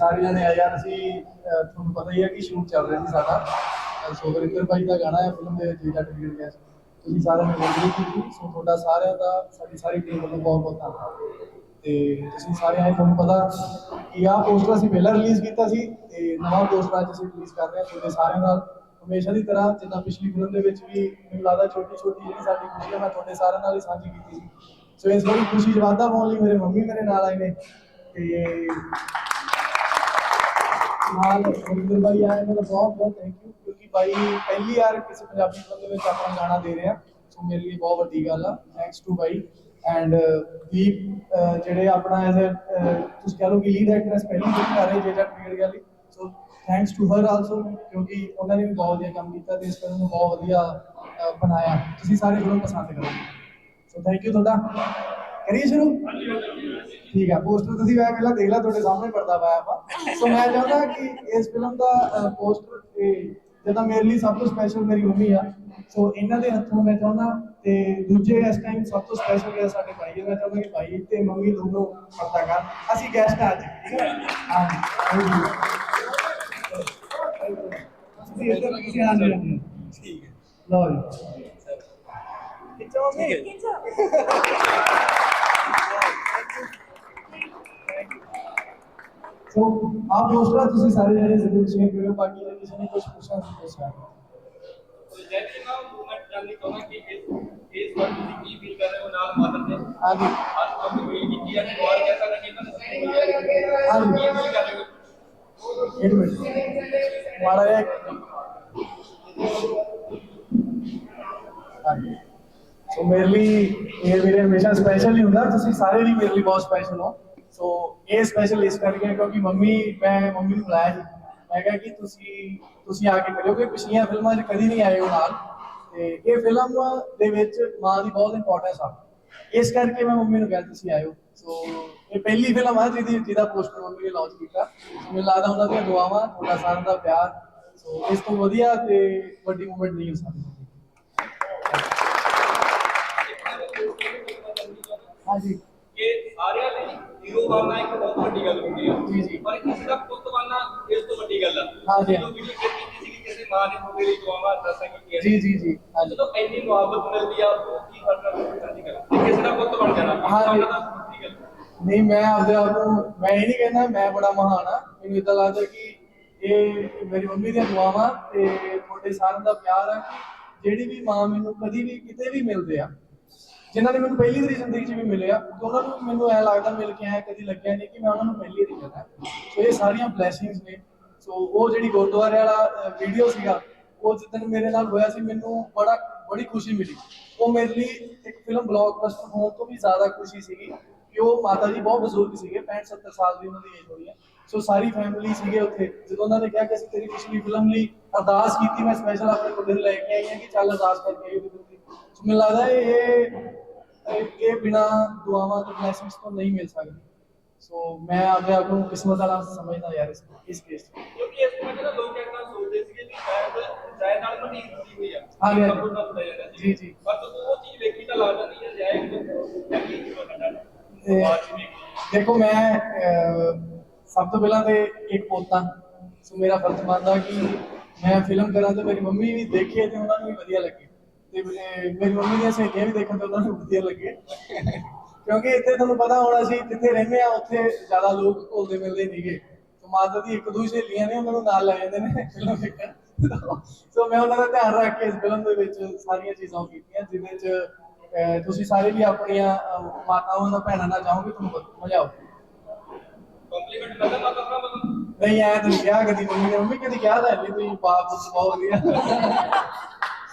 ਸਾਰੇ ਜਣੇ ਆ ਯਾਰ ਅਸੀਂ ਅਹ, ਤੁਹਾਨੂੰ ਪਤਾ ਹੀ ਹੈ ਕਿ ਸ਼ੂਟ ਚੱਲ ਰਿਹਾ ਸੀ ਸਾਡਾ। ਅਹ, ਭਾਈ ਦਾ ਗਾਣਾ ਹੈ ਫਿਲਮ ਦੇ ਵਿੱਚ ਜਿਹੜਾ ਟ੍ਰੀਟ ਗਿਆ ਤੁਸੀਂ ਸਾਰਿਆਂ ਨੇ ਵੇਖੀ ਕੀਤੀ ਸੋ। ਤੁਹਾਡਾ ਸਾਰਿਆਂ ਦਾ ਸਾਡੀ ਸਾਰੀ ਟੀਮ ਵੱਲੋਂ ਬਹੁਤ ਬਹੁਤ ਧੰਨਵਾਦ। ਤੇ ਤੁਸੀਂ ਸਾਰਿਆਂ ਆਏ ਤੁਹਾਨੂੰ ਪਤਾ ਕਿ ਆਹ ਪੋਸਟਰ ਅਸੀਂ ਪਹਿਲਾਂ ਰਿਲੀਜ਼ ਕੀਤਾ ਸੀ ਤੇ ਨਵਾਂ ਪੋਸਟਰ ਅੱਜ ਅਸੀਂ ਰਿਲੀਜ਼ ਕਰ ਰਹੇ ਹਾਂ ਤੁਹਾਡੇ ਸਾਰਿਆਂ ਨਾਲ। ਹਮੇਸ਼ਾ ਦੀ ਤਰ੍ਹਾਂ ਜਿੱਦਾਂ ਪਿਛਲੀ ਫਿਲਮ ਦੇ ਵਿੱਚ ਵੀ ਮੈਨੂੰ ਲੱਗਦਾ ਛੋਟੀ ਛੋਟੀ ਜਿਹੜੀ ਸਾਡੀ ਖੁਸ਼ੀ ਹੈ ਮੈਂ ਤੁਹਾਡੇ ਸਾਰਿਆਂ ਨਾਲ ਹੀ ਸਾਂਝੀ ਕੀਤੀ ਸੀ। ਸੋ ਇਸ ਵਾਰੀ ਖੁਸ਼ੀ 'ਚ ਵਾਧਾ ਪਾਉਣ ਲਈ ਮੇਰੇ ਮੰਮੀ ਮੇਰੇ ਨਾਲ ਆਏ ਨੇ ਤੇ ਨਾਲ ਸੁਰਿੰਦਰ ਭਾਈ ਆਏ ਨੇ ਬਹੁਤ ਬਹੁਤ ਥੈਂਕ ਯੂ ਕਿਉਂਕਿ ਭਾਈ ਪਹਿਲੀ ਵਾਰ ਕਿਸੇ ਪੰਜਾਬੀ ਫਿਲਮ ਦੇ ਵਿੱਚ ਆਪਣਾ ਗਾਣਾ ਦੇ ਰਿਹਾ ਸੋ ਮੇਰੇ ਲਈ ਬਹੁਤ ਵੱਡੀ ਗੱਲ ਆ ਥੈਂਕਸ ਟੂ ਭਾਈ ਐਂਡ ਦੀਪ ਜਿਹੜੇ ਆਪਣਾ ਐਜ਼ ਅ ਤੁਸੀਂ ਕਹ ਲਓ ਕਿ ਲੀਡ ਐਕਟਰੈਸ ਪਹਿਲੀ ਫਿਲਮ ਕਰ ਰਹੇ ਜੇਜਾ ਕ੍ਰੀਏਟ ਗਿਆ so thanks to her also ਕਿਉਂਕਿ ਉਹਨਾਂ ਨੇ ਵੀ ਬਹੁਤ ਵਧੀਆ ਕੰਮ ਕੀਤਾ ਤੇ ਇਸ ਫਿਲਮ ਨੂੰ ਬਹੁਤ ਵਧੀਆ ਬਣਾਇਆ, ਤੁਸੀਂ ਸਾਰੇ ਫਿਲਮ ਪਸੰਦ ਕਰੋਗੇ। ਸੋ ਥੈਂਕ ਯੂ ਤੁਹਾਡਾ। ਕਰੀਏ ਸ਼ੁਰੂ? ਠੀਕ ਹੈ ਪੋਸਟਰ ਤੁਸੀਂ ਮੈਂ ਪਹਿਲਾਂ ਦੇਖ ਲਿਆ ਤੁਹਾਡੇ ਸਾਹਮਣੇ ਪੜਦਾ ਪਾਇਆ ਆਪਾਂ। ਸੋ ਮੈਂ ਚਾਹੁੰਦਾ ਕਿ ਇਸ ਫਿਲਮ ਦਾ ਪੋਸਟਰ ਤੇ ਜਿੱਦਾਂ ਮੇਰੇ ਲਈ ਸਭ ਤੋਂ ਸਪੈਸ਼ਲ ਮੇਰੀ ਮੰਮੀ ਆ। ਸੋ ਇਹਨਾਂ ਦੇ ਹੱਥੋਂ ਮੈਂ ਚਾਹੁੰਦਾ ਤੇ ਦੂਜੇ ਇਸ ਟਾਈਮ ਸਭ ਤੋਂ ਸਪੈਸ਼ਲ ਗਿਆ ਸਾਡੇ ਭਾਈ। ਮੈਂ ਚਾਹੁੰਦਾ ਕਿ ਭਾਈ ਤੇ ਮੰਮੀ ਦੋਨੋਂ ਪੜਦਾ ਕਰ ਅਸੀਂ ਗੈਸਟ ਆ ਅੱਜ। ਠੀਕ ਹੈ ਹਾਂ ਠੀਕ ਹੈ। ਲਓ ਜੀ। ਸੋ ਆਪ ਪੋਸਟਰ ਤੁਸੀਂ ਸਾਰੇ ਜਣੇ ਜ਼ਰੂਰ ਸ਼ੇਅਰ ਕਰਿਓ ਬਾਕੀ ਜੇ ਕਿਸੇ ਨੇ ਕੁਝ ਪੁੱਛਣਾ ਤਾਂ ਪੁੱਛ ਸਕਦਾ ਜੈ ਜੀ ਮੈਂ ਮੂਵਮੈਂਟ ਜਾਣਨੀ ਚਾਹੁੰਦਾ ਕਿ ਇਸ ਇਸ ਵਾਰ ਤੁਸੀਂ ਕੀ ਫੀਲ ਕਰ ਰਹੇ ਹੋ ਨਾਲ ਮਦਰ ਦੇ ਹਾਂਜੀ ਅੱਜ ਕੰਮ ਵੀ ਕੀਤੀ ਹੈ ਔਰ ਜੈਸਾ ਕਿ ਇਹਨਾਂ ਨੇ ਕੀ ਹਾਂਜੀ ਫੀਲ ਕਰ ਰਹੇ ਹੋ ਇੱਕ ਮਿੰਟ ਮਾੜਾ ਜਿਹਾ ਇੱਕ- ਹਾਂਜੀ ਸੋ ਮੇਰੇ ਲਈ, ਇਹ ਮੇਰੇ ਹਮੇਸ਼ਾ ਸਪੈਸ਼ਲ ਹੀ ਹੁੰਦਾ, ਤੁਸੀਂ ਸਾਰੇ ਲਈ ਮੇਰੇ ਲਈ ਬਹੁਤ ਸਪੈਸ਼ਲ ਹੋ। ਸੋ ਇਹ ਸਪੈਸ਼ਲ ਇਸ ਕਰਕੇ ਕਿਉਂਕਿ ਮੰਮੀ, ਮੈਂ ਮੰਮੀ ਨੂੰ ਬੁਲਾਇਆ ਸੀ। ਮੈਂ ਕਿਹਾ ਕਿ ਤੁਸੀਂ ਤੁਸੀਂ ਆ ਕੇ ਕਰਿਓ ਕਿ ਪਿਛਲੀਆਂ ਫਿਲਮਾਂ 'ਚ ਕਦੀ ਨਹੀਂ ਆਏ ਹੋ ਨਾਲ। ਤੇ ਇਹ ਫਿਲਮ ਦੇ ਵਿੱਚ ਮਾਂ ਦੀ ਬਹੁਤ ਇੰਪੋਰਟੈਂਸ ਆ। ਇਸ ਕਰਕੇ ਮੈਂ ਮੰਮੀ ਨੂੰ ਕਿਹਾ, ਤੁਸੀਂ ਆਇਓ। ਸੋ ਇਹ ਪਹਿਲੀ ਫਿਲਮ ਆ ਜਿਹਦੀ, ਜਿਹਦਾ ਪੋਸਟਰ ਮੰਮੀ ਨੇ ਲਾਂਚ ਕੀਤਾ। ਮੈਨੂੰ ਲੱਗਦਾ ਉਹਨਾਂ ਦੀਆਂ ਦੁਆਵਾਂ, ਤੁਹਾਡਾ ਸਾਰਿਆਂ ਦਾ ਪਿਆਰ। ਸੋ ਇਸ ਤੋਂ ਵਧੀਆ ਤੇ ਵੱਡੀ ਮੂਵਮੈਂਟ ਨਹੀਂ ਹੋ ਸਕਦੀ। ਹਾਂਜੀ ਕਿ ਸਾਰਿਆਂ ਲਈ ਹੀਰੋ ਬਣਨਾ ਇੱਕ ਬਹੁਤ ਵੱਡੀ ਗੱਲ ਹੁੰਦੀ ਹੈ ਜੀ, ਜੀ। ਪਰ ਕਿਸੇ ਦਾ ਪੁੱਤ ਬਣਨਾ ਇਸ ਤੋਂ ਵੱਡੀ ਗੱਲ ਹੈ ਹਾਂ ਜੀ। ਜਦੋਂ ਵੀਡੀਓ ਕੀਤੀ ਸੀ ਕਿ ਕਿਸੇ ਮਾਂ ਨੇ ਤੁਹਾਡੇ ਲਈ ਦੁਆਵਾਂ ਦੱਸਾਂ ਕੀ ਜੀ ਜੀ ਜੀ ਹਾਂਜੀ ਜਦੋਂ ਇੰਨੀ ਮੁਹੱਬਤ ਮਿਲਦੀ ਆ ਉਹ ਕੀ ਕਰਨਾ ਚਾਹੀਦੀ ਗੱਲ ਹੈ। ਕਿਸੇ ਦਾ ਪੁੱਤ ਬਣ ਜਾਣਾ ਹਾਂ ਜੀ। ਉਹਨਾਂ ਦਾ ਵੱਡੀ ਗੱਲ ਹੈ। ਨਹੀਂ ਮੈਂ ਆਪਦੇ ਆਪ ਨੂੰ ਮੈਂ ਇਹ ਨਹੀਂ ਕਹਿੰਦਾ ਮੈਂ ਬੜਾ ਮਹਾਨ ਆ ਮੈਨੂੰ ਇਦਾਂ ਲੱਗਦਾ ਕਿ ਇਹ ਮੇਰੀ ਮੰਮੀ ਦੀਆਂ ਦੁਆਵਾਂ ਤੇ ਤੁਹਾਡੇ ਸਾਰਿਆਂ ਦਾ ਪਿਆਰ ਆ ਕਿ ਜਿਹੜੀ ਵੀ ਮਾਂ ਮੈਨੂੰ ਕਦੀ ਵੀ ਕਿਤੇ ਵੀ ਮਿਲਦੇ ਆ ਜਿਨ੍ਹਾਂ ਨੇ ਮੈਨੂੰ ਪਹਿਲੀ ਵਾਰੀ ਜ਼ਿੰਦਗੀ 'ਚ ਵੀ ਮਿਲਿਆ, ਤੇ ਉਹਨਾਂ ਨੂੰ ਮੈਨੂੰ ਐ ਲੱਗਦਾ ਮਿਲ ਕੇ ਆਇਆ, ਕਦੀ ਲੱਗਿਆ ਨਹੀਂ ਕਿ ਮੈਂ ਉਹਨਾਂ ਨੂੰ ਪਹਿਲੀ ਵਾਰੀ ਮਿਲਿਆ। ਸੋ ਇਹ ਸਾਰੀਆਂ ਬਲੇਸਿੰਗਸ ਨੇ। ਸੋ ਉਹ ਜਿਹੜੀ ਗੁਰਦੁਆਰੇ ਵਾਲਾ ਵੀਡੀਓ ਸੀਗਾ, ਉਹ ਜਿੱਦਣ ਮੇਰੇ ਨਾਲ ਹੋਇਆ ਸੀ, ਮੈਨੂੰ ਬੜਾ, ਬੜੀ ਖੁਸ਼ੀ ਮਿਲੀ। ਉਹ ਮੇਰੇ ਲਈ ਇੱਕ ਫਿਲਮ ਬਲੌਕਬਸਟਰ ਹੋਣ ਤੋਂ ਵੀ ਜ਼ਿਆਦਾ ਖੁਸ਼ੀ ਸੀਗੀ ਕਿ ਉਹ ਮਾਤਾ ਜੀ ਬਹੁਤ ਬਜ਼ੁਰਗ ਸੀਗੇ 65 70 ਸਾਲ ਦੀ ਉਹਨਾਂ ਦੀ ਏਜ ਹੋਣੀ ਹੈ। ਸੋ ਸਾਰੀ ਫੈਮਿਲੀ ਸੀਗੇ ਉੱਥੇ। ਜਦੋਂ ਉਹਨਾਂ ਨੇ ਕਿਹਾ ਕਿ ਅਸੀਂ ਤੇਰੀ ਪਿਛਲੀ ਫਿਲਮ ਲਈ ਅਰਦਾਸ ਕੀਤੀ, ਮੈਂ ਸਪੈਸ਼ਲ ਆਪਣੇ ਕੋਲ ਲੈ ਕੇ ਆਈ ਹਾਂ ਕਿ ਚੱਲ ਅਰਦਾਸ ਕਰਕੇ ਆਈ ਮੈਨੂੰ ਲੱਗਦਾ ਇਹ ਇਹ- ਬਿਨਾ ਦੁਆਵਾਂ ਤੇ ਬਲੇਸਿੰਗਸ ਤੋਂ ਨਹੀਂ ਮਿਲ ਸਕਦੀ। ਸੋ ਮੈਂ ਆਪਣੇ ਆਪ ਨੂੰ ਕਿਸਮਤ ਵਾਲਾ ਸਮਝਦਾ ਯਾਰ ਇਸ ਇਸ ਕੇਸ ਕਿਉਂਕਿ ਇਸ ਵਿੱਚ ਨਾ ਲੋਕ ਸੋਚਦੇ ਸੀਗੇ ਕਿ ਸ਼ਾਇਦ ਨਾਲ ਮਨੀ ਹੁੰਦੀ ਹੋਈ ਆ। ਹਾਂ ਜੀ, ਜੀ। ਉਹ ਚੀਜ਼ ਵੇਖੀ ਤਾਂ ਹੈ ਦੇਖੋ ਮੈਂ ਸਭ ਤੋਂ ਪਹਿਲਾਂ ਤੇ ਇੱਕ ਪੋਤਾ। ਸੋ ਮੇਰਾ ਫਰਜ਼ ਬਣਦਾ ਕਿ ਮੈਂ ਫਿਲਮ ਕਰਾਂ ਤੇ ਮੇਰੀ ਮੰਮੀ ਵੀ ਦੇਖੇ ਤੇ ਉਹਨਾਂ ਨੂੰ ਵੀ ਵਧੀਆ ਲੱਗੇ। ਤੇ ਮੇਰੀ ਮੰਮੀ ਦੀਆਂ ਸਹੇਲੀਆਂ ਵੀ ਦੇਖਣ ਤੇ ਉਹਨਾਂ ਨੂੰ ਵਧੀਆ ਲੱਗੇ। ਕਿਉਂਕਿ ਇੱਥੇ ਤੁਹਾਨੂੰ ਪਤਾ ਹੋਣਾ ਸੀ ਜਿੱਥੇ ਰਹਿੰਦੇ ਆ ਉੱਥੇ ਜ਼ਿਆਦਾ ਲੋਕ ਘੁਲਦੇ ਮਿਲਦੇ ਨਹੀਂਗੇ ਸੋ ਮਾਤਾ ਦੀ ਇੱਕ ਦੋ ਸਹੇਲੀਆਂ ਨੇ ਉਹਨਾਂ ਨੂੰ ਨਾਲ ਲੈ ਜਾਂਦੇ ਨੇ ਫਿਲਮ ਦੇਖਣ। ਸੋ ਮੈਂ ਉਹਨਾਂ ਦਾ ਧਿਆਨ ਰੱਖ ਕੇ ਇਸ ਫਿਲਮ ਦੇ ਵਿੱਚ ਸਾਰੀਆਂ ਚੀਜ਼ਾਂ ਕੀਤੀਆਂ ਜਿਹਦੇ ਚ ਤੁਸੀਂ ਸਾਰੇ ਵੀ ਆਪਣੀਆਂ ਮਾਤਾਵਾਂ ਨਾਲ ਭੈਣਾਂ ਨਾਲ ਜਾਓਗੇ ਤੁਹਾਨੂੰ ਮਜ਼ਾ ਆਊਗਾ। ਕੰਪਲੀਮੈਂਟ ਕਰਦਾ ਮਾਤਾ ਭਰਾ ਵੱਲੋਂ? ਨਹੀਂ ਐ ਤਾਂ ਕਿਹਾ ਕਦੀ ਮੰਮੀ ਨੇ ਮੰਮੀ ਕਦੀ ਕਿਹਾ ਤਾਂ ਨਹੀਂ ਤੁਸੀਂ ਬਾਪ ਬਹੁਤ ਵਧੀਆ।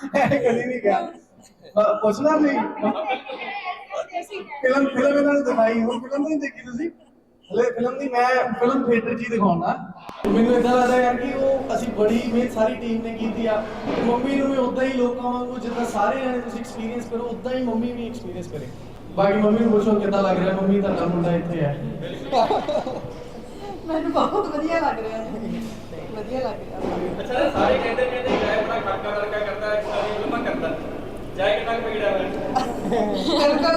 ਕਦੀ ਨਹੀਂ ਕਿਹਾ ਬ- ਪੁੱਛਣਾ ਨਹੀਂ। ਫਿਲਮ ਫਿਲਮ ਇਹਨਾਂ ਨੂੰ ਦਿਖਾਈ ਹੁਣ ਫਿਲਮ ਨਹੀਂ ਦੇਖੀ ਤੁਸੀਂ? ਹਲੇ ਫਿਲਮ ਦੀ ਮੈਂ ਫਿਲਮ ਥੀਏਟਰ 'ਚ ਹੀ ਦਿਖਾਉਣਾ। ਮੈਨੂੰ ਇਦਾਂ ਲੱਗਦਾ ਯਾਰ ਕਿ ਉਹ ਅਸੀਂ ਬੜੀ ਮਿਹਨਤ ਸਾਰੀ ਟੀਮ ਨੇ ਕੀਤੀ ਆ। ਮੰਮੀ ਨੂੰ ਵੀ ਉਦਾਂ ਹੀ ਲੋਕਾਂ ਵਾਂਗੂ ਜਿੱਦਾਂ ਸਾਰੇ ਜਣੇ ਤੁਸੀਂ ਐਕਸਪੀਰੀਅੰਸ ਕਰੋ ਉਦਾਂ ਹੀ ਮੰਮੀ ਵੀ ਐਕਸਪੀਰੀਅੰਸ ਕਰੇ। ਬਾਕੀ ਮੰਮੀ ਨੂੰ ਪੁੱਛੋ ਕਿੱਦਾਂ ਲੱਗ ਰਿਹਾ, ਮੰਮੀ ਤੁਹਾਡਾ ਮੁੰਡਾ ਇੱਥੇ ਹੈ। ਮੈਨੂੰ ਬਹੁਤ ਵਧੀਆ ਲੱਗ ਰਿਹਾ। ਹੈ ਵਧੀਆ ਲੱਗ ਰਿਹਾ। ਅੱਛਾ ਸਾਰੇ ਕਹਿੰਦੇ ਕਹਿੰਦੇ ਜਾਇ ਬੜਾ ਖੜਕਾ ਲੜਕਾ ਕਰਦਾ ਹੈ ਸਾਰੀ ਫਿਲਮਾਂ ਕਰਦਾ। ਜੈ ਕਿੰਨਾ ਬਿਲਕੁਲ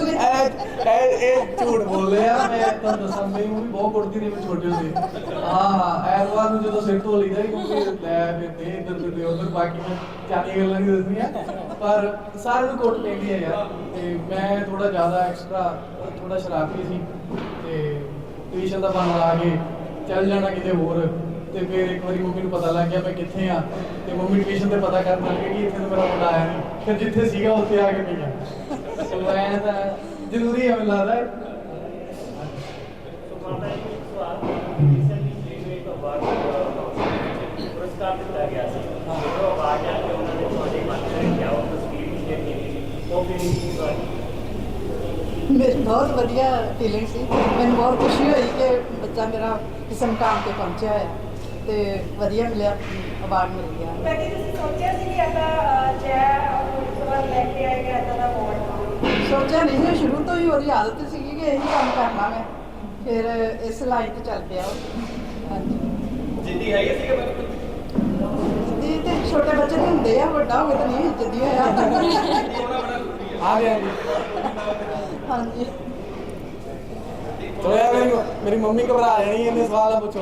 ਨਹੀਂ ਇਹ ਇਹ ਝੂਠ ਬੋਲੇ ਆ ਮੈਂ ਤੁਹਾਨੂੰ ਦੱਸਾਂ ਮੇਰੀ ਮੰਮੀ ਬਹੁਤ ਕੁੱਟਦੀ ਨਹੀਂ ਮੈਂ ਛੋਟੇ ਹੁੰਦੇ। ਹਾਂ ਹਾਂ ਐਤਵਾਰ ਨੂੰ ਜਦੋਂ ਸਿਰ ਧੋ ਲਈਦਾ ਸੀ ਮੰਮੀ ਲੈ ਫਿਰ ਦੇ ਇੱਧਰ ਤੇ ਉੱਧਰ ਬਾਕੀ ਮੈਂ ਚਾਹੀ ਗੱਲਾਂ ਨਹੀਂ ਦੱਸਣੀਆਂ। ਪਰ ਸਾਰਿਆਂ ਨੂੰ ਕੁੱਟ ਪੈਂਦੀ ਹੈ ਯਾਰ। ਤੇ ਮੈਂ ਥੋੜਾ ਜ਼ਿਆਦਾ ਐਕਸਟਰਾ ਥੋੜਾ ਸ਼ਰਾਰਤੀ ਸੀ। ਤੇ ਟਿਊਸ਼ਨ ਦਾ ਬਹਾਨਾ ਲਾ ਕੇ ਚੱਲ ਜਾਣਾ ਕਿਤੇ ਹੋਰ। ਤੇ ਫਿਰ ਇੱਕ ਵਾਰੀ ਮੰਮੀ ਨੂੰ ਪਤਾ ਲੱਗ ਗਿਆ ਮੈਂ ਕਿੱਥੇ ਆ ਤੇ ਮੰਮੀ ਟਿਊਸ਼ਨ ਤੇ ਪਤਾ ਕਰਨ ਲੱਗ ਗਈ ਕਿ ਇੱਥੇ ਤਾਂ ਮੇਰਾ ਮੁੰਡਾ ਆਇਆ ਨਹੀਂ ਫਿਰ ਜਿੱਥੇ ਸੀਗਾ ਉੱਥੇ ਆ ਕੇ ਪਈ ਗਿਆ ਸੋ ਐਂ ਤਾਂ ਜ਼ਰੂਰੀ ਹੈ ਮੈਨੂੰ ਲੱਗਦਾ। ਸੋ ਮਾਤਾ ਜੀ ਨੂੰ ਇੱਕ ਸਵਾਲ ਰੀਸੈਂਟਲੀ ਜਿਹਨੂੰ ਇੱਕ ਅਵਾਰਡ ਪੁਰਸਕਾਰ ਦਿੱਤਾ ਗਿਆ ਸੀ। ਜਦੋਂ ਅਵਾਰਡ ਆ ਕੇ ਉਹਨਾਂ ਨੇ ਤੁਹਾਡੇ ਮਨ ਵਿੱਚ ਰੱਖਿਆ ਉਹ ਤਸਵੀਰ ਵੀ ਸ਼ੇਅਰ ਕੀਤੀ ਸੀ ਉਹ ਫੀਲਿੰਗ ਸੀ ਤੁਹਾਡੀ ਮੇਰੀ ਬਹੁਤ ਵਧੀਆ ਫੀਲਿੰਗ ਸੀ। ਮੈਨੂੰ ਬਹੁਤ ਖੁਸ਼ੀ ਹੋਈ ਕਿ ਬੱਚਾ ਮੇਰਾ ਕਿਸੇ ਮੁਕਾਮ ਤੇ ਪਹੁੰਚਿਆ ਹੈ। ਤੇ ਵਧੀਆ ਮਿਲਿਆ ਅਵਾਰਡ ਮਿਲ ਗਿਆ। ਕਦੀ ਤੁਸੀਂ ਸੋਚਿਆ ਸੀ ਕਿ ਅਹ, ਜੈ ਪੁਰਸਕਾਰ ਲੈ ਕੇ ਆਏਗਾ ਏਦਾਂ ਦਾ ਅਵਾਰਡ ਸੋਚਿਆ ਨਹੀਂ ਸੀ ਸ਼ੁਰੂ ਤੋਂ ਹੀ ਉਹਦੀ ਆਦਤ ਸੀਗੀ ਕਿ ਇਹੀ ਕੰਮ ਕਰਨਾ ਮੈਂ। ਫਿਰ ਇਸ ਲਾਈਨ ਤੇ ਚੱਲ ਪਿਆ ਉਹ। ਹਾਂਜੀ। ਜਿੱਦੀ ਹੈਗੀ ਸੀ ਕਿ ਬਚਪਨ ਤੇ ਛੋਟੇ ਬੱਚੇ ਦੇ ਹੁੰਦੇ ਆ ਵੱਡਾ ਹੋਵੇ ਤਾਂ ਨਹੀਂ ਜਿੱਦੀ ਹੋਇਆ। ਆ ਗਿਆ ਜੀ ਹਾਂਜੀ। ਚਲੋ ਮੇਰੀ ਮੇਰੀ ਮੰਮੀ ਘਬਰਾ ਜਾਣੀ ਇਹਨੇ ਸਵਾਲ ਨਾ ਪੁੱਛੋ।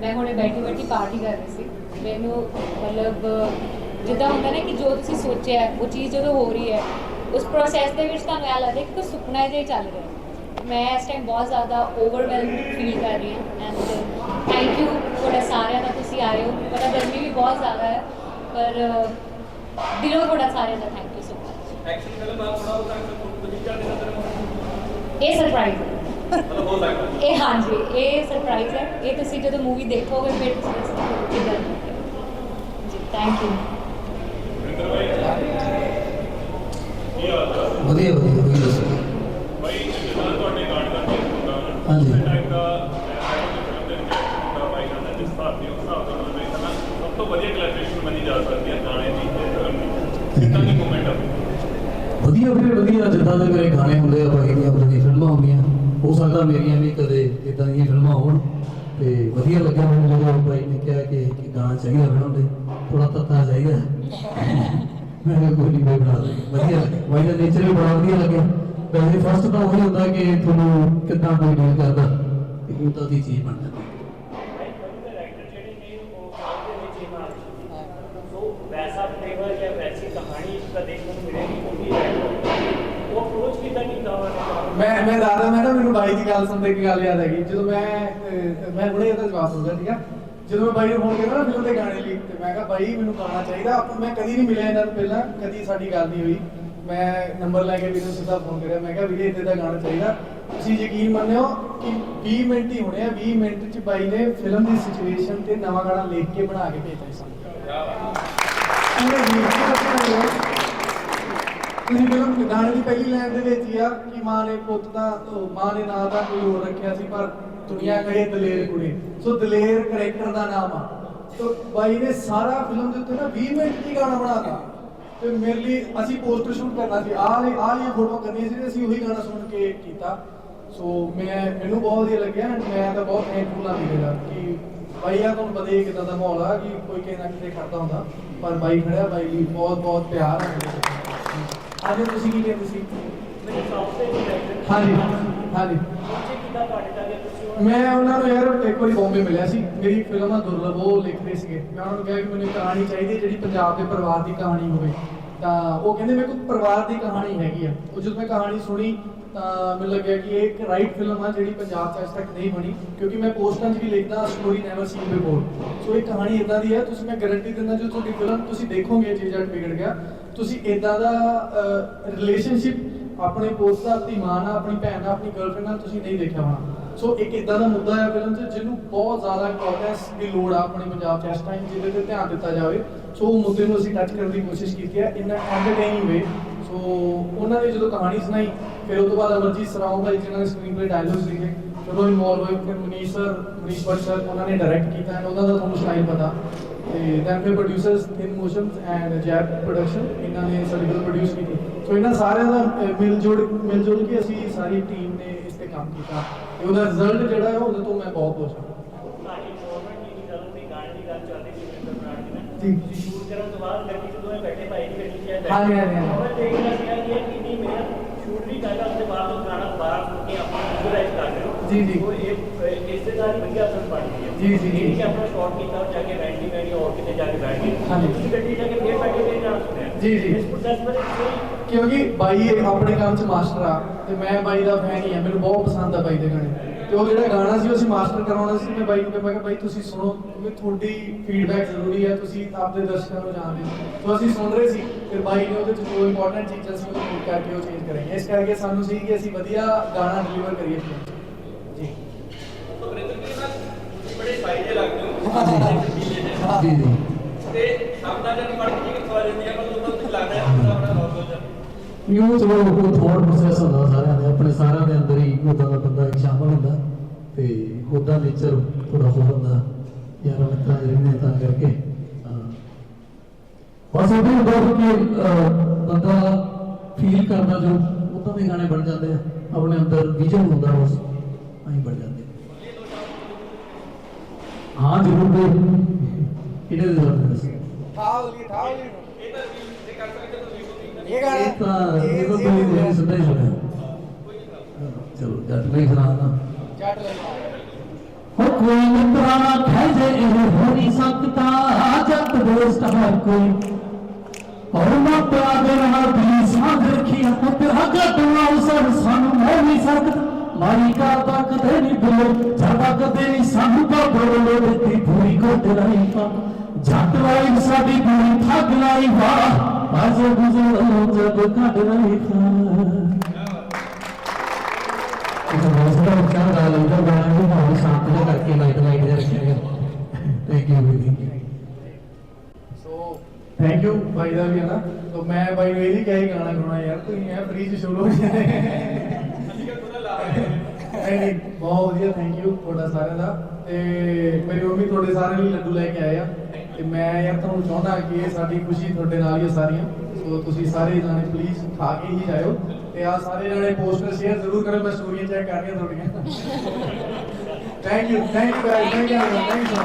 ਮੈਂ ਹੁਣੇ ਬੈਠੀ ਬੈਠੀ ਪਾਰਟੀ ਕਰ ਰਹੀ ਸੀ। ਮੈਨੂੰ ਮਤਲਬ ਜਿੱਦਾਂ ਹੁੰਦਾ ਨਾ ਕਿ ਜੋ ਤੁਸੀਂ ਸੋਚਿਆ ਹੈ, ਉਹ ਚੀਜ਼ ਜਦੋਂ ਹੋ ਰਹੀ ਹੈ ਉਸ ਪ੍ਰੋਸੈਸ ਦੇ ਵਿੱਚ ਤੁਹਾਨੂੰ ਇਹ ਲੱਗਦਾ ਕਿ ਕੋਈ ਸੁਪਨਾ ਜਿਹਾ ਹੀ ਚੱਲ ਰਿਹਾ। ਹੈ ਮੈਂ ਇਸ ਟਾਈਮ ਬਹੁਤ ਜ਼ਿਆਦਾ ਓਵਰਵੈਲਮਡ ਫੀਲ ਕਰ ਰਹੀ ਹਾਂ ਐਂਡ ਥੈਂਕ ਯੂ ਤੁਹਾਡਾ ਸਾਰਿਆਂ ਦਾ ਤੁਸੀਂ ਆਏ ਹੋ। ਪਤਾ ਗਰਮੀ ਵੀ ਬਹੁਤ ਜ਼ਿਆਦਾ ਹੈ ਪਰ ਦਿਲੋਂ ਤੁਹਾਡਾ ਸਾਰਿਆਂ ਦਾ thank you so much action film ਆ ਥੋੜਾ ਹੋ ਸਕਦਾ ਤੁਸੀਂ ਕਰਦੇ ਨਜ਼ਰ ਇਹ ਸਰਪ੍ਰਾਈਜ਼ ਹੈ। ਮਤਲਬ ਹੋ ਸਕਦਾ। ਇਹ ਹਾਂਜੀ ਇਹ ਸਰਪ੍ਰਾਈਜ਼ ਹੈ। ਇਹ ਤੁਸੀਂ ਜਦੋਂ ਮੂਵੀ ਦੇਖੋਗੇ ਫਿਰ ਤੁਸੀਂ ਕਿਦਾਂ ਜੀ ਥੈਂਕ ਯੂ ਵਧੀਆ ਵਧੀਆ ਵਧੀਆ ਦੱਸੋ। ਭਾਈ ਜਿੱਦਾਂ ਤੁਹਾਡੇ ਗਾਣ ਦਾ ਹਾਂਜੀ। ਟਾਈਪ ਦਾ ਦੇ ਜਿਸ ਹਿਸਾਬ ਦੀ ਉਸ ਹਿਸਾਬ ਦਾ ਮਤਲਬ ਸਭ ਤੋਂ ਵਧੀਆ ਕਲੈਕਸ਼ਨ ਮੰਨੀ ਜਾ ਸਕਦੀ ਹੈ ਗਾਣੇ ਦੀ ਤੇ ਫਿਲਮ ਦੀ ਕਿੰਨਾ ਦੀ ਮੂਵਮੈਂਟ ਆ ਵਧੀਆ ਵੀਰੇ ਵਧੀਆ, ਜਿੱਦਾਂ ਦੇ ਮੇਰੇ ਗਾਣੇ ਹੁੰਦੇ ਆ ਭਾਈ ਦੀਆਂ ਆਪਣੀ ਫਿਲਮਾਂ ਹੁੰਦੀਆਂ, ਹੋ ਸਕਦਾ ਮੇਰੀਆਂ ਵੀ ਕਦੇ ਇਦਾਂ ਦੀਆਂ ਫਿਲਮਾਂ ਹੋਣ। ਤੇ ਵਧੀਆ ਲੱਗਿਆ ਮੈਨੂੰ ਜਦੋਂ ਭਾਈ ਨੇ ਕਿਹਾ ਕਿ ਕਿ ਗਾਣਾ ਚਾਹੀਦਾ ਫਿਲਮ ਦੇ ਥੋੜਾ ਤੱਤਾ ਚਾਹੀਦਾ। ਮੈਂ ਕਿਹਾ ਕੋਈ ਨਹੀਂ ਬਣਾ ਦੇ ਵਧੀਆ ਲੱਗਿਆ। ਭਾਈ ਦਾ ਨੇਚਰ ਵੀ ਬੜਾ ਵਧੀਆ ਲੱਗਿਆ। ਵੈਸੇ ਫਸਟ ਤਾਂ ਉਹੀ ਹੁੰਦਾ ਕਿ ਤੁਹਾਨੂੰ ਕਿੱਦਾਂ ਕੋਈ ਡੀਲ ਕਰਦਾ, ਤੇ ਉਹ ਤਾਂ ਦੀ ਚੀਜ਼ ਬਣ ਜਾਂਦੀ ਭਾਈ ਕੋਈ ਦਾ ਰਾਈਟਰ ਜਿਹੜੇ ਨੇ ਉਹ ਫਿਲਮ ਦੇ ਵਿੱਚ ਹੀ ਮਾਰ ਸੋ ਵੈਸਾ ਫਲੇਵਰ ਜਾਂ ਵੈਸੀ ਕਹਾਣੀ ਤਾਂ ਦੇਖਣ ਨੂੰ ਮਿਲੇਗੀ ਕਿਉਂਕਿ writer ਉਹ ਅਪਰੋਚ ਕਿੱਦਾਂ ਕੀਤਾ ਉਹਨਾਂ ਨੇ ਮੈਂ ਮੈਂ ਦਾਦਾ ਮੈਂ ਨਾ ਮੈਨੂੰ ਬਾਈ ਦੀ ਗੱਲ ਸੁਣ ਕੇ ਗੱਲ ਯਾਦ ਹੈਗੀ। ਜਦੋਂ ਮੈਂ ਮੈਂ ਹੁਣੇ ਇਹਦਾ ਜਵਾਬ ਦਊਂਗਾ ਠੀਕ ਆ ਜਦੋਂ ਮੈਂ ਬਾਈ ਨੂੰ ਫੋਨ ਕੀਤਾ ਨਾ ਫਿਲਮ ਦੇ ਗਾਣੇ ਲਈ ਤੇ ਮੈਂ ਕਿਹਾ ਬਾਈ ਮੈਨੂੰ ਗਾਣਾ ਚਾਹੀਦਾ। ਆਪਾਂ ਮੈਂ ਕਦੀ ਨਹੀਂ ਮਿਲਿਆ ਇਹਨਾਂ ਨੂੰ ਪਹਿਲਾਂ ਕਦੀ ਸਾਡੀ ਗੱਲ ਨਹੀਂ ਹੋਈ। ਮੈਂ ਨੰਬਰ ਲੈ ਕੇ ਵੀਰੇ ਨੂੰ ਸਿੱਧਾ ਫੋਨ ਕਰਿਆ। ਮੈਂ ਕਿਹਾ ਵੀਰੇ ਇੱਥੇ ਦਾ ਗਾਣਾ ਚਾਹੀਦਾ। ਤੁਸੀਂ ਯਕੀਨ ਮੰਨਿਓ ਕਿ 20 ਮਿੰਟ ਹੀ ਹੋਣੇ ਆ। 20 ਮਿੰਟ ਚ ਬਾਈ ਨੇ ਫਿਲਮ ਦੀ ਸਿਚੁਏਸ਼ਨ ਤੇ ਨਵਾਂ ਗਾਣਾ ਲਿਖ ਕੇ ਬਣਾ ਕੇ ਭੇਜਿਆ ਸੀ ਜੀ ਦੱਸਣਾ ਹੋਇਆ ਤੁਸੀਂ ਫਿਲਮ ਗਾਣੇ ਦੀ ਪਹਿਲੀ ਲਾਈਨ ਦੇ ਵਿੱਚ ਹੀ ਆ ਕਿ ਮਾਂ ਨੇ ਪੁੱਤ ਦਾ, ਉਹ ਮਾਂ ਨੇ ਨਾਂ ਦਾ ਕੋਈ ਹੋਰ ਰੱਖਿਆ ਸੀ, ਪਰ ਦੁਨੀਆ ਕਹੇ ਦਲੇਰ ਕੁੜੀ। ਸੋ ਦਲੇਰ ਕਰੈਕਟਰ ਦਾ ਨਾਮ ਆ। ਤੋ ਬਾਈ ਨੇ ਸਾਰਾ ਫਿਲਮ ਦੇ ਉੱਤੇ ਨਾ 20 ਮਿੰਟ ਦੀ ਗਾਣਾ ਬਣਾਤਾ ਤੇ ਮੇਰੇ ਲਈ ਅਸੀਂ ਪੋਸਟਰ ਸ਼ੂਟ ਕਰਨਾ ਸੀ। ਆਹ ਲਈ ਆਹ ਲਈ ਫੋਟੋ ਕਰਨੀ ਸੀ ਤੇ ਅਸੀਂ ਉਹੀ ਗਾਣਾ ਸੁਣ ਕੇ ਕੀਤਾ। ਸੋ ਮੈਂ ਮੈਨੂੰ ਬਹੁਤ ਵਧੀਆ ਲੱਗਿਆ and ਮੈਂ ਤਾਂ ਬਹੁਤ ਥੈਂਕਫੁਲ ਆ ਵੀਰੇ ਦਾ ਕਿ ਬਾਈ ਆ ਤੁਹਾਨੂੰ ਪਤਾ ਹੀ ਕਿਦਾਂ ਦਾ ਮਾਹੌਲ ਆ, ਕਿ ਕੋਈ ਕਿਸੇ ਨਾ ਕਿਤੇ ਖੜਦਾ ਹੁੰਦਾ। ਪਰ ਬਾਈ ਖੜਿਆ, ਬਾਈ ਲਈ ਬਹੁਤ ਬਹੁਤ ਪਿਆਰ ਹੈ ਤੁਸੀਂ ਕੀ ਕਹਿੰਦੇ ਸੀ? ਹਾਂਜੀ ਹਾਂਜੀ। ਮੈਂ ਉਹਨਾਂ ਨੂੰ ਯਾਰ ਇੱਕ ਵਾਰੀ ਬੰਬੇ ਮਿਲਿਆ ਸੀ। ਮੇਰੀ ਫਿਲਮ ਦੁਰਲਭ ਉਹ ਲਿਖਦੇ ਸੀਗੇ। ਮੈਂ ਉਹਨਾਂ ਨੂੰ ਕਿਹਾ ਕਿ ਮੈਨੂੰ ਕਹਾਣੀ ਚਾਹੀਦੀ ਜਿਹੜੀ ਪੰਜਾਬ ਦੇ ਪਰਿਵਾਰ ਦੀ ਕਹਾਣੀ ਹੋਵੇ। ਤਾਂ ਉਹ ਕਹਿੰਦੇ ਮੇਰੇ ਕੋਲ ਪਰਿਵਾਰ ਦੀ ਕਹਾਣੀ ਹੈਗੀ ਆ। ਉਹ ਜਦੋਂ ਮੈਂ ਕਹਾਣੀ ਸੁਣੀ ਤਾਂ ਮੈਨੂੰ ਲੱਗਿਆ ਕਿ ਇਹ ਇੱਕ ਰਾਈਟ ਫਿਲਮ ਆ ਜਿਹੜੀ ਪੰਜਾਬ 'ਚ ਅੱਜ ਤੱਕ ਨਹੀਂ ਬਣੀ। ਕਿਉਂਕਿ ਮੈਂ ਪੋਸਟਾਂ 'ਚ ਵੀ ਲਿਖਦਾ story never seen before so ਇਹ ਕਹਾਣੀ ਇਦਾਂ ਦੀ ਹੈ ਤੁਸੀਂ ਮੈਂ ਗਾਰੰਟੀ ਦਿੰਦਾ ਜੋ ਤੁਹਾਡੀ ਫਿਲਮ ਤੁਸੀਂ ਦੇਖੋਗੇ ਜੇ ਜੱਟ ਵਿਗੜ ਗਿਆ ਤੁਸੀਂ ਇਦਾਂ ਦਾ ਰਿਲੇਸ਼ਨਸ਼ਿਪ ਆਪਣੇ ਪੋਸਟ ਦਾ, ਆਪਣੀ ਮਾਂ ਨਾਲ, ਆਪਣੀ ਭੈਣ ਨਾਲ, ਆਪਣੀ ਗਰਲਫ੍ਰੈਂਡ ਨਾਲ ਤੁਸੀਂ ਨਹੀਂ ਦੇਖਿਆ ਹੋਣਾ। ਸੋ ਇੱਕ ਇਦਾਂ ਦਾ ਮੁੱਦਾ ਹੈ ਫਿਲਮ 'ਚ ਜਿਹਨੂੰ ਬਹੁਤ ਜ਼ਿਆਦਾ ਇੰਪੋਰਟੈਂਸ ਦੀ ਲੋੜ ਆ ਆਪਣੇ ਪੰਜਾਬ 'ਚ ਇਸ ਟਾਈਮ ਜਿਹਦੇ ਤੇ ਧਿਆਨ ਦਿੱਤਾ ਜਾਵੇ। ਸੋ ਉਹ ਮੁੱਦੇ ਨੂੰ ਅਸੀਂ ਟੱਚ ਕਰਨ ਦੀ ਕੋਸ਼ਿਸ਼ ਕੀਤੀ ਹੈ ਇਨ ਐਂਟਰਟੇਨਿੰਗ ਵੇ ਸੋ ਉਹਨਾਂ ਨੇ ਜਦੋਂ ਕਹਾਣੀ ਸੁਣਾਈ, ਫਿਰ ਉਹ ਤੋਂ ਬਾਅਦ ਅਮਰਜੀਤ ਸਰਾਓ ਭਾਈ ਜਿਨ੍ਹਾਂ ਨੇ ਸਕਰੀਨ ਪਲੇ ਡਾਇਲੌਗਸ ਲਿਖੇ ਫਿਰ ਇਨਵੋਲਵ ਹੋਏ ਫਿਰ ਮਨੀਸ਼ ਸਰ ਮਨੀਸ਼ ਭੱਟ ਸਰ ਉਹਨਾਂ ਨੇ ਡਾਇਰੈਕਟ ਕੀਤਾ ਐਂਡ ਉਹਨਾਂ ਦਾ ਤੁਹਾਨੂੰ ਸਟਾਈਲ ਪਤਾ। ਤੇ ਦੈਨ ਫਿਰ ਪ੍ਰੋਡਿਊਸਰਸ ਥਿਨ ਮੋਸ਼ਨਸ ਐਂਡ ਜੈਪ ਪ੍ਰੋਡਕਸ਼ਨ ਇਹਨਾਂ ਨੇ ਸਾਡੇ ਕੋਲ ਪ੍ਰੋਡਿਊਸ ਕੀਤੀ। ਸੋ ਇਹਨਾਂ ਸਾਰਿਆਂ ਦਾ ਮਿਲ ਜੁਲ ਮਿਲ ਜੁਲ ਕੇ ਅਸੀਂ ਸਾਰੀ ਟੀਮ ਨੇ ਇਸ ਤੇ ਕੰਮ ਕੀਤਾ। ਤੇ ਉਹਦਾ ਰਿਜ਼ਲਟ ਜਿਹੜਾ ਹੈ ਉਹਦੇ ਤੋਂ ਮੈਂ ਬਹੁਤ ਖੁਸ਼ ਹਾਂ। ਜੀ। ਸ਼ੂਟ ਕਰਨ ਤੋਂ ਬਾਅਦ ਫਿਰ ਕਿਸੇ ਦੋਵੇਂ ਬੈਠੇ ਭਾਈ ਦੀ ਬੈਠੀ ਚਾਹੇ ਹਾਂ ਹਾਂ ਹਾਂ ਉਹ ਦੇਖ ਲਿਆ ਸੀਗਾ ਕਿ ਇਹ ਕਿੰਨੀ ਮੇਰਾ ਸ਼ੂਟ ਵੀ ਕਰਦਾ ਉਸ ਤੋਂ ਬਾਅਦ ਉਹ ਗਾਣਾ ਬਾਹਰ ਸੁਣ ਕੇ ਆਪਣਾ ਵਿਜ਼ੂਅਲਾਈਜ਼ ਕਰ ਰਹੇ ਹੋ। ਜੀ ਜੀ। ਉਹ ਇਹ ਇਸੇ ਦਾ ਵਧੀਆ ਜੀ, ਜੀ, ਜੀ। ਆਪਣਾ ਕੀਤਾ ਜਾ ਕੇ ਬੈਠੀ ਬੈਠੀ ਹੋਰ ਕਿਤੇ ਜਾ ਕੇ ਬੈਠ ਗਈ ਹਾਂਜੀ। ਤੁਸੀਂ ਗੱਡੀ 'ਚ ਜਾ ਕੇ ਫੇਰ ਬੈਠੇ ਫੇਰ ਗਾਣਾ ਸੁਣਿਆ ਜੀ, ਜੀ। ਇਸ ਪ੍ਰੋਸੈਸ ਬਾਰੇ ਕੋਈ ਕਿਉਂਕਿ ਬਾਈ ਆਪਣੇ ਕੰਮ 'ਚ ਮਾਸਟਰ ਆ ਤੇ ਮੈਂ ਬਾਈ ਦਾ ਫੈਨ ਹੀ ਆ ਮੈਨੂੰ ਬਹੁਤ ਪਸੰਦ ਆ ਬਾਈ ਦੇ ਗਾਣੇ ਤੇ ਉਹ ਜਿਹੜਾ ਗਾਣਾ ਸੀ ਉਹ ਅਸੀਂ ਮਾਸਟਰ ਕਰਾਉਣਾ ਸੀ ਮੈਂ ਬਾਈ ਨੂੰ ਕਿਹਾ ਮੈਂ ਕਿਹਾ ਬਾਈ ਤੁਸੀਂ ਸੁਣੋ ਕਿਉਂਕਿ ਤੁਹਾਡੀ ਫੀਡਬੈਕ ਜ਼ਰੂਰੀ ਹੈ ਤੁਸੀਂ ਆਪਣੇ ਦਰਸ਼ਕਾਂ ਨੂੰ ਜਾਣਦੇ ਹੋ ਸੋ ਅਸੀਂ ਸੁਣ ਰਹੇ ਸੀ ਫਿਰ ਬਾਈ ਨੇ ਉਹਦੇ 'ਚ ਜੋ ਇੰਪੋਰਟੈਂਟ ਚੀਜ਼ਾਂ ਸੀ ਉਹ ਨੋਟ ਕਰਕੇ ਉਹ ਚੇਂਜ ਕਰਾਈਆਂ ਇਸ ਕਰਕੇ ਸਾਨੂੰ ਸੀ ਕਿ ਅਸੀਂ ਵਧੀਆ ਗਾਣਾ ਡਿਲੀਵਰ ਕਰੀਏ film 'ਚ। ਜੀ ਸੁਰਿੰਦਰ ਜੀ ਨਾਲ ਤੁਸੀਂ ਬੜੇ ਸਾਈ ਜੀ ਜੀ ਤੇ ਸ਼ਬਦਾਂ ਜਨ ਪੜ੍ਹ ਕੇ ਕਿਥੋਂ ਆ ਜਾਂਦੀ ਹੈ ਪਰ ਉਦੋਂ ਤੁਸੀਂ ਲੱਗਦਾ ਹੈ ਆਪਣਾ ਆਪਣਾ ਨੌਲੇਜ ਯੂ ਚਲੋ ਉਹ ਥੋੜਾ ਪ੍ਰੋਸੈਸ ਹੁੰਦਾ ਸਾਰਿਆਂ ਦੇ, ਆਪਣੇ ਸਾਰਿਆਂ ਦੇ ਅੰਦਰ ਹੀ ਉਹਦਾ ਦਾ ਬੰਦਾ ਸ਼ਾਮਲ ਹੁੰਦਾ ਤੇ ਉਹਦਾ ਨੇਚਰ ਥੋੜਾ ਹੋਰ ਹੁੰਦਾ। ਯਾਰ ਮਿੱਤਰਾਂ ਜਿਹੜੇ ਨੇ ਤਾਂ ਕਰਕੇ। ਬਸ ਉਹ ਵੀ ਕਿ ਬੰਦਾ ਫੀਲ ਕਰਦਾ ਜੋ ਉਦਾਂ ਦੇ ਗਾਣੇ ਬਣ ਜਾਂਦੇ ਆ। ਆਪਣੇ ਅੰਦਰ ਵਿਜ਼ਨ ਹੁੰਦਾ ਉਸ ਆਈ ਬਣ ਜਾਂਦੇ। ਹਾਂ ਜ਼ਰੂਰ ਦੇ ਕਿਹੜੇ ਦੇ ਜ਼ਰੂਰ ਦੱਸ ਠਾਉਲੀ ਠਾਉਲੀ ਇਹ ਤਾਂ ਵੀ ਜੇ ਕਰ ਸਕਦੇ ਤਾਂ ਵੀ ਕੋਈ ਇਹ ਇਹ ਤਾਂ ਇਹ ਤਾਂ ਤੁਸੀਂ ਤੁਸੀਂ ਸਿੱਧਾ ਹੀ ਸੁਣਿਆ ਚਲੋ ਜੱਟ ਨਹੀਂ ਸੁਣਾਣਾ ਜੱਟ ਲੈ ਹੋ ਕੋਈ ਮਿੱਤਰਾ ਕਹਿ ਜੇ ਇਹ ਹੋ ਨਹੀਂ ਸਕਦਾ ਜੱਟ ਦੋਸਤ ਹਰ ਕੋਈ ਔਰ ਨਾ ਪਿਆਰ ਦੇ ਨਾਲ ਵੀ ਸਾਥ ਰੱਖੀ ਪੁੱਤ ਹੱਗਾ ਤੂੰ ਸਰ ਸਾਨੂੰ ਮੋਹ ਨਹੀਂ ਸਕਦਾ ਮਾਰੀ ਕਾ ਤੱਕ ਦੇ ਨਹੀਂ ਬੋਲ ਜਾਦਾ ਕਦੇ ਨਹੀਂ ਸਾਨੂੰ ਤਾਂ ਬੋਲੋ ਦਿੱਤੀ ਪੂਰੀ ਕੋ ਦਿਲਾਈ ਪਾ। ਜੱਟ ਵਾਲੀ ਸਾਡੀ ਪੂਰੀ ਥੱਕ ਲਾਈ ਵਾਹ ਅੱਜ ਗੁਜ਼ਰੋ ਜਦ ਕੱਢ ਰਹੀ ਖਾ। ਇਹ ਬਹੁਤ ਸਾਰਾ ਉੱਚਾ ਗਾ ਲੈਂਦਾ ਗਾਣਾ ਵੀ ਬਹੁਤ ਸ਼ਾਂਤ ਜਿਹਾ ਕਰਕੇ ਲਾਈਟ ਲਾਈਟ ਜਿਹਾ ਰੱਖਿਆ ਥੈਂਕ ਯੂ ਵੀਰ ਸੋ ਥੈਂਕ ਯੂ ਬਾਈ ਦਾ ਵੀ ਹੈ ਨਾ। ਸੋ ਮੈਂ ਬਾਈ ਨੂੰ ਇਹ ਨਹੀਂ ਕਿਹਾ ਗਾਣਾ ਗਾਉਣਾ ਯਾਰ ਤੁਸੀਂ ਐ ਫ੍ਰੀ ਚ ਸ਼ੁਰੂ ਹੋ ਜਾਏ ਅਸੀਂ ਕਿ ਥੋੜਾ ਲਾ ਰਹੇ ਹਾਂ ਨਹੀਂ ਨਹੀਂ ਬਹੁਤ ਵਧੀਆ ਥੈਂਕ ਯੂ ਤੁਹਾਡਾ ਸਾਰਿਆਂ ਦਾ। ਤੇ ਮੇਰੀ ਮੰਮੀ ਤੁਹਾਡੇ ਸਾਰਿਆਂ ਲਈ ਲੱਡੂ ਲੈ ਕੇ ਆਏ ਆ। ਤੇ ਮੈਂ ਯਾਰ ਤੁਹਾਨੂੰ ਚਾਹੁੰਦਾ ਕਿ ਇਹ ਸਾਡੀ ਖੁਸ਼ੀ ਤੁਹਾਡੇ ਨਾਲ ਹੀ ਆ ਸਾਰੀਆਂ। ਸੋ ਤੁਸੀਂ ਸਾਰੇ ਜਾਣੇ ਪਲੀਜ਼ ਖਾ ਕੇ ਹੀ ਜਾਇਓ। ਤੇ ਆ ਸਾਰੇ ਜਾਣੇ ਪੋਸਟਰ ਸ਼ੇਅਰ ਜ਼ਰੂਰ ਕਰੋ ਮੈਂ ਸਟੋਰੀਆਂ ਚੈੱਕ ਕਰ ਰਹੀਆਂ ਤੁਹਾਡੀਆਂ। Thank you thank you thank you thank you